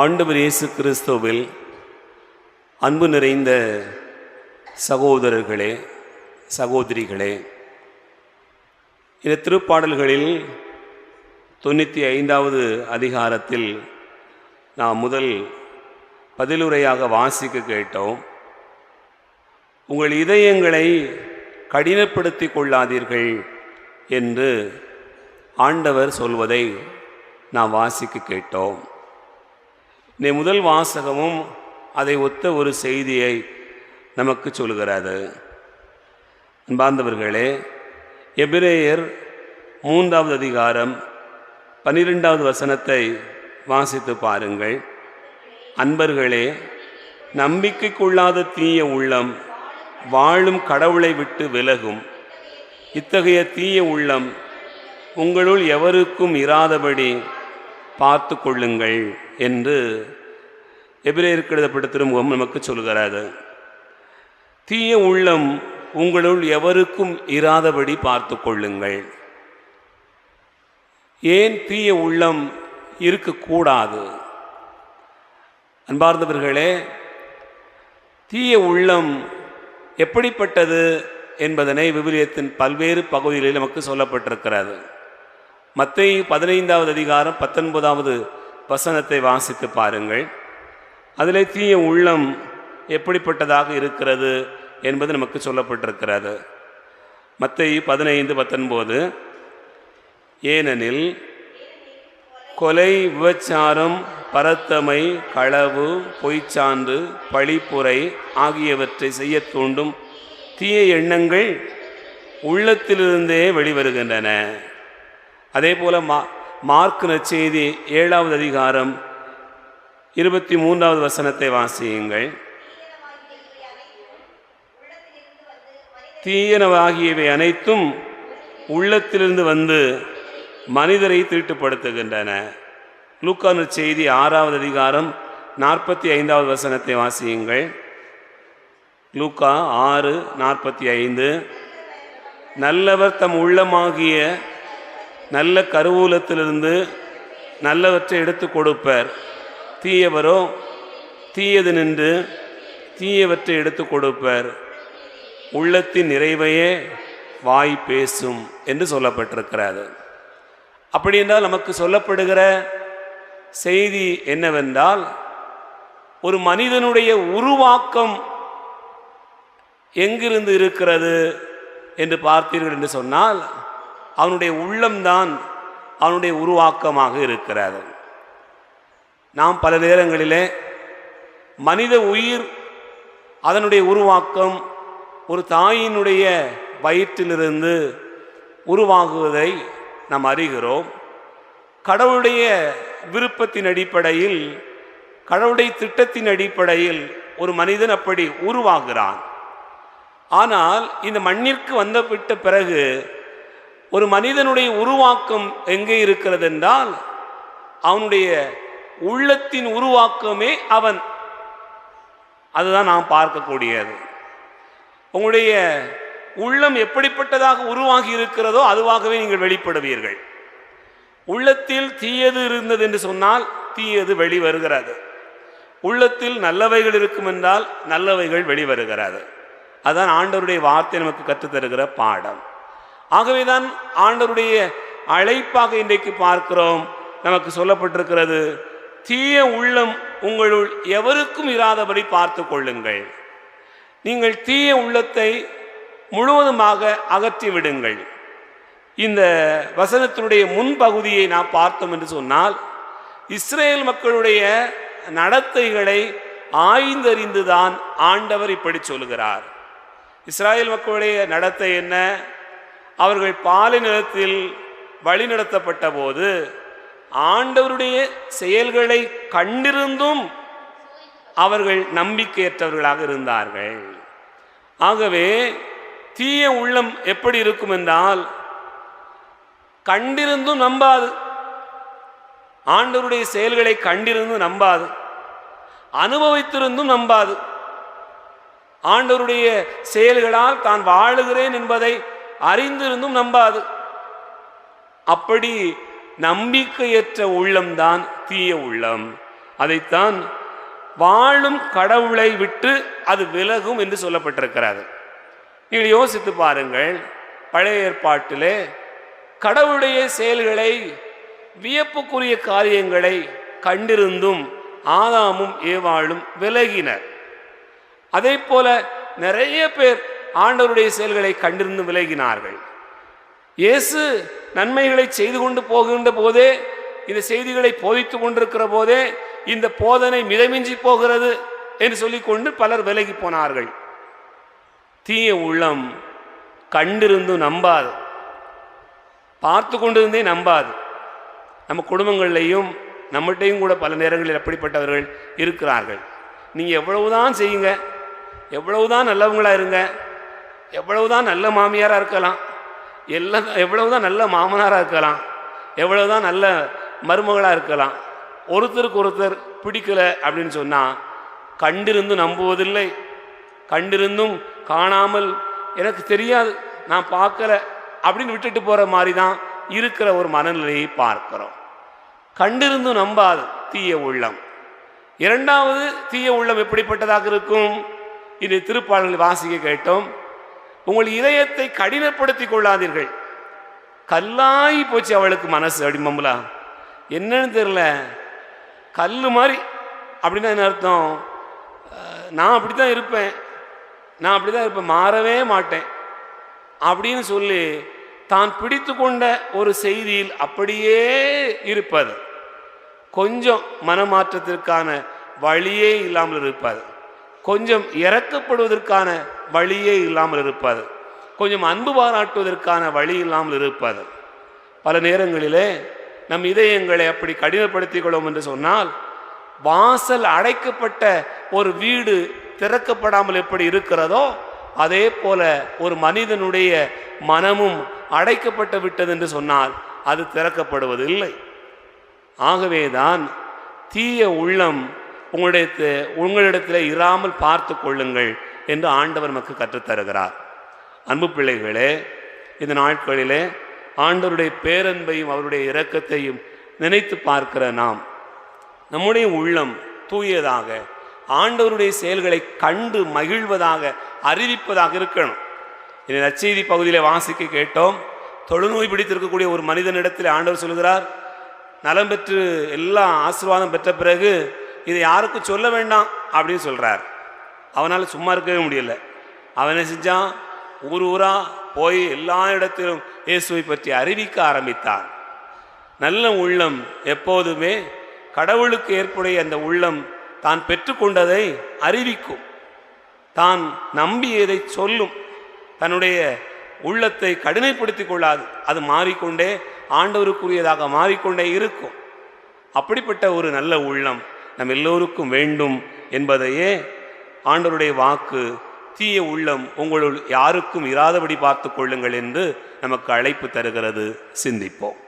ஆண்டவர் இயேசு கிறிஸ்துவில் அன்பு நிறைந்த சகோதரர்களே சகோதரிகளே இந்த திருப்பாடல்களில் தொண்ணூற்றி ஐந்தாவது அதிகாரத்தில் நாம் முதல் பதிலுரையாக வாசிக்க கேட்டோம். உங்கள் இதயங்களை கடினப்படுத்தி கொள்ளாதீர்கள் என்று ஆண்டவர் சொல்வதை நாம் வாசிக்க கேட்டோம். இந்த முதல் வாசகமும் அதை ஒத்த ஒரு செய்தியை நமக்கு சொல்கிறது அன்பார்ந்தவர்களே எபிரேயர் மூன்றாவது அதிகாரம் பன்னிரெண்டாவது வசனத்தை வாசித்து பாருங்கள். அன்பர்களே நம்பிக்கைக்குள்ளாத தீய உள்ளம் வாழும் கடவுளை விட்டு விலகும். இத்தகைய தீய உள்ளம் உங்களுள் எவருக்கும் இராதபடி பார்த்து கொள்ளுங்கள் என்று எபிரேயருக்கு எழுதப்பட்ட திருமுகம் நமக்கு சொல்கிறது தீய உள்ளம் உங்களுள் எவருக்கும் இராதபடி பார்த்து கொள்ளுங்கள் ஏன் தீய உள்ளம் இருக்கக்கூடாது? அன்பார்ந்தவர்களே தீய உள்ளம் எப்படிப்பட்டது என்பதனை விவிலியத்தின் பல்வேறு பகுதிகளில் நமக்கு சொல்லப்பட்டிருக்கிறது. மத்தை பதினைந்தாவது அதிகாரம் பத்தொன்பதாவது வசனத்தை வாசித்து பாருங்கள். அதிலே தீய உள்ளம் எப்படிப்பட்டதாக இருக்கிறது என்பது நமக்கு சொல்லப்பட்டிருக்கிறது. மத்தை பதினைந்து பத்தொன்பது. ஏனெனில் கொலை விபச்சாரம் பரத்தமை களவு பொய்ச்சான்று பழிப்புரை ஆகியவற்றை செய்ய தூண்டும் தீய எண்ணங்கள் உள்ளத்திலிருந்தே வெளிவருகின்றன. அதே போல மா மார்க் நற்செய்தி ஏழாவது அதிகாரம் இருபத்தி மூன்றாவது வசனத்தை வாசியுங்கள். தீயனவாகியவை அனைத்தும் உள்ளத்திலிருந்து வந்து மனிதரை திருட்டுப்படுத்துகின்றன. லூக்கான செய்தி ஆறாவது அதிகாரம் நாற்பத்தி ஐந்தாவது வசனத்தை வாசியுங்கள். லூக்கா ஆறு நாற்பத்தி ஐந்து நல்லவர் தம் உள்ளமாகிய நல்ல கருவூலத்திலிருந்து நல்லவற்றை எடுத்து கொடுப்பர். தீயவரோ தீயது நின்று தீயவற்றை எடுத்து கொடுப்பர். உள்ளத்தின் நிறைவையே வாய் பேசும் என்று சொல்லப்பட்டிருக்கிறது. அப்படி என்றால் நமக்கு சொல்லப்படுகிற செய்தி என்னவென்றால் ஒரு மனிதனுடைய உருவாக்கம் எங்கிருந்து இருக்கிறது என்று பார்த்தீர்கள் என்று சொன்னால் அவனுடைய உள்ளம்தான் அவனுடைய உருவாக்கமாக இருக்கிறது. நாம் பல நேரங்களிலே மனித உயிர் அதனுடைய உருவாக்கம் ஒரு தாயினுடைய வயிற்றிலிருந்து உருவாகுவதை நாம் அறிகிறோம். கடவுளுடைய விருப்பத்தின் அடிப்படையில் கடவுளுடைய திட்டத்தின் அடிப்படையில் ஒரு மனிதன் அப்படி உருவாகிறான். ஆனால் இந்த மண்ணிற்கு வந்த விட்ட பிறகு ஒரு மனிதனுடைய உருவாக்கம் எங்கே இருக்கிறது என்றால் அவனுடைய உள்ளத்தின் உருவாக்கமே அவன். அதுதான் நாம் பார்க்கக்கூடியது. உங்களுடைய உள்ளம் எப்படிப்பட்டதாக உருவாகி இருக்கிறதோ அதுவாகவே நீங்கள் வெளிப்படுவீர்கள். உள்ளத்தில் தீயது இருந்தது என்று சொன்னால் தீயது வெளிவருகிறது. உள்ளத்தில் நல்லவைகள் இருக்கும் என்றால் நல்லவைகள் வெளிவருகிறது. அதான் ஆண்டவருடைய வார்த்தை நமக்கு கற்றுத்தருகிற பாடம். ஆகவேதான் ஆண்டவருடைய அழைப்பாக இன்றைக்கு பார்க்கிறோம். நமக்கு சொல்லப்பட்டிருக்கிறது தீய உள்ளம் உங்களுள் எவருக்கும் இராதபடி பார்த்து கொள்ளுங்கள். நீங்கள் தீய உள்ளத்தை முழுவதுமாக அகற்றி விடுங்கள். இந்த வசனத்தினுடைய முன்பகுதியை நாம் பார்த்தோம் என்று சொன்னால் இஸ்ரேல் மக்களுடைய நடத்தைகளை ஆய்ந்தறிந்துதான் ஆண்டவர் இப்படி சொல்கிறார் இஸ்ராயல் மக்களுடைய நடத்தை என்ன? அவர்கள் பாலை நிலத்தில் வழிநடத்தப்பட்ட போது ஆண்டவருடைய செயல்களை கண்டிருந்தும் அவர்கள் நம்பிக்கையற்றவர்களாக இருந்தார்கள். ஆகவே தீய உள்ளம் எப்படி இருக்கும் என்றால் கண்டிருந்தும் நம்பாது. ஆண்டவருடைய செயல்களை கண்டிருந்தும் நம்பாது. அனுபவித்திருந்தும் நம்பாது. ஆண்டவருடைய செயல்களால் தான் வாழுகிறேன் என்பதை அறிந்திருந்தும் நம்பாது. அப்படி நம்பிக்கையற்ற உள்ளம்தான் தீய உள்ளம். அதைத்தான் வாழும் கடவுளை விட்டு அது விலகும் என்று சொல்லப்பட்டிருக்கிறது. நீங்கள் யோசித்து பாருங்கள் பழைய ஏற்பாட்டிலே கடவுளுடைய செயல்களை வியப்புக்குரிய காரியங்களை கண்டிருந்தும் ஆதாமும் ஏவாளும் விலகினர். அதே போல நிறைய பேர் ஆண்டவருடைய செயல்களை கண்டிருந்து விலகினார்கள். இயேசு நன்மைகளை செய்து கொண்டு போகின்ற போதே இந்த செய்திகளை போதித்து கொண்டிருக்கிற போதே இந்த போதனை மிதமிஞ்சி போகிறது என்று சொல்லிக்கொண்டு பலர் விலகி போனார்கள். தீய உள்ளம் கண்டிருந்து நம்பாது. பார்த்து கொண்டிருந்தே நம்பாது. நம்ம குடும்பங்கள்லையும் நம்மகிட்டையும் கூட பல நேரங்களில் அப்படிப்பட்டவர்கள் இருக்கிறார்கள். நீங்கள் எவ்வளவுதான் செய்யுங்க எவ்வளவுதான் நல்லவங்களாக இருங்க எவ்வளவுதான் நல்ல மாமியாராக இருக்கலாம். எல்லாம் எவ்வளவுதான் நல்ல மாமனாராக இருக்கலாம். எவ்வளவுதான் நல்ல மருமகளாக இருக்கலாம். ஒருத்தருக்கு ஒருத்தர் பிடிக்கல அப்படின்னு சொன்னால் கண்டிருந்து நம்புவதில்லை. கண்டிருந்தும் காணாமல் எனக்கு தெரியாது நான் பார்க்கல அப்படின்னு விட்டுட்டு போகிற மாதிரி தான் இருக்கிற ஒரு மனநிலையை பார்க்கிறோம். கண்டிருந்தும் நம்பாது தீய உள்ளம். இரண்டாவது தீய உள்ளம் எப்படிப்பட்டதாக இருக்கும்? இது திருப்பாடல்கள் வாசிக்க கேட்டோம். உங்கள் இதயத்தை கடினப்படுத்தி கொள்ளாதீர்கள். கல்லாகி போச்சு அவளுக்கு மனசு அடிமம்பலா என்னன்னு தெரியல. கல் மாதிரி அப்படின்னா என்ன அர்த்தம்? நான் அப்படி தான் இருப்பேன். நான் அப்படி தான் இருப்பேன். மாறவே மாட்டேன். அப்படின்னு சொல்லி தான் பிடித்து கொண்ட ஒரு செய்தியில் அப்படியே இருப்பது. கொஞ்சம் மனமாற்றத்திற்கான வழியே இல்லாமல் இருப்பாது. கொஞ்சம் இறக்கப்படுவதற்கான வழியே இல்லாமல் இருப்பாது. கொஞ்சம் அன்பு பாராட்டுவதற்கான வழி இல்லாமல் இருப்பாது. பல நேரங்களிலே நம் இதயங்களை அப்படி கடினப்படுத்திக் கொள்ளும் என்று சொன்னால் வாசல் அடைக்கப்பட்ட ஒரு வீடு திறக்கப்படாமல் எப்படி இருக்கிறதோ அதே போல ஒரு மனிதனுடைய மனமும் அடைக்கப்பட்டு விட்டது என்று சொன்னால் அது திறக்கப்படுவதில்லை. ஆகவேதான் தீய உள்ளம் உங்களுடைய உங்களிடத்தில் இராமல் பார்த்து கொள்ளுங்கள் என்று ஆண்டவர் நமக்கு கற்றுத்தருகிறார். அன்பு பிள்ளைகளே இந்த நாட்களிலே ஆண்டவருடைய பேரன்பையும் அவருடைய இரக்கத்தையும் நினைத்து பார்க்கிற நாம் நம்முடைய உள்ளம் தூயதாக ஆண்டவருடைய செயல்களை கண்டு மகிழ்வதாக அறிவிப்பதாக இருக்கணும். இந்த நச்செய்தி பகுதியில் வாசிக்க கேட்டோம். தொழுநோய் பிடித்திருக்கக்கூடிய ஒரு மனிதனிடத்தில் ஆண்டவர் சொல்கிறார் நலம் பெற்று எல்லா ஆசீர்வாதம் பெற்ற பிறகு இதை யாருக்கும் சொல்ல வேண்டாம் அப்படின்னு சொல்கிறார் அவனால் சும்மா இருக்கவே முடியல. அவன் என்ன செஞ்சான்? ஊர் ஊராக போய் எல்லா இடத்திலும் இயேசுவை பற்றி அறிவிக்க ஆரம்பித்தான். நல்ல உள்ளம் எப்போதுமே கடவுளுக்கு ஏற்புடைய அந்த உள்ளம் தான் பெற்றுக்கொண்டதை அறிவிக்கும். தான் நம்பியதை சொல்லும். தன்னுடைய உள்ளத்தை கடினைப்படுத்திக் கொள்ளாது. அது மாறிக்கொண்டே ஆண்டவருக்குரியதாக மாறிக்கொண்டே இருக்கும். அப்படிப்பட்ட ஒரு நல்ல உள்ளம் நம் எல்லோருக்கும் வேண்டும் என்பதையே ஆண்டவருடைய வாக்கு. தீய உள்ளம் உங்களுள் யாருக்கும் இராதபடி பார்த்து கொள்ளுங்கள் என்று நமக்கு அழைப்பு தருகிறது. சிந்திப்போம்.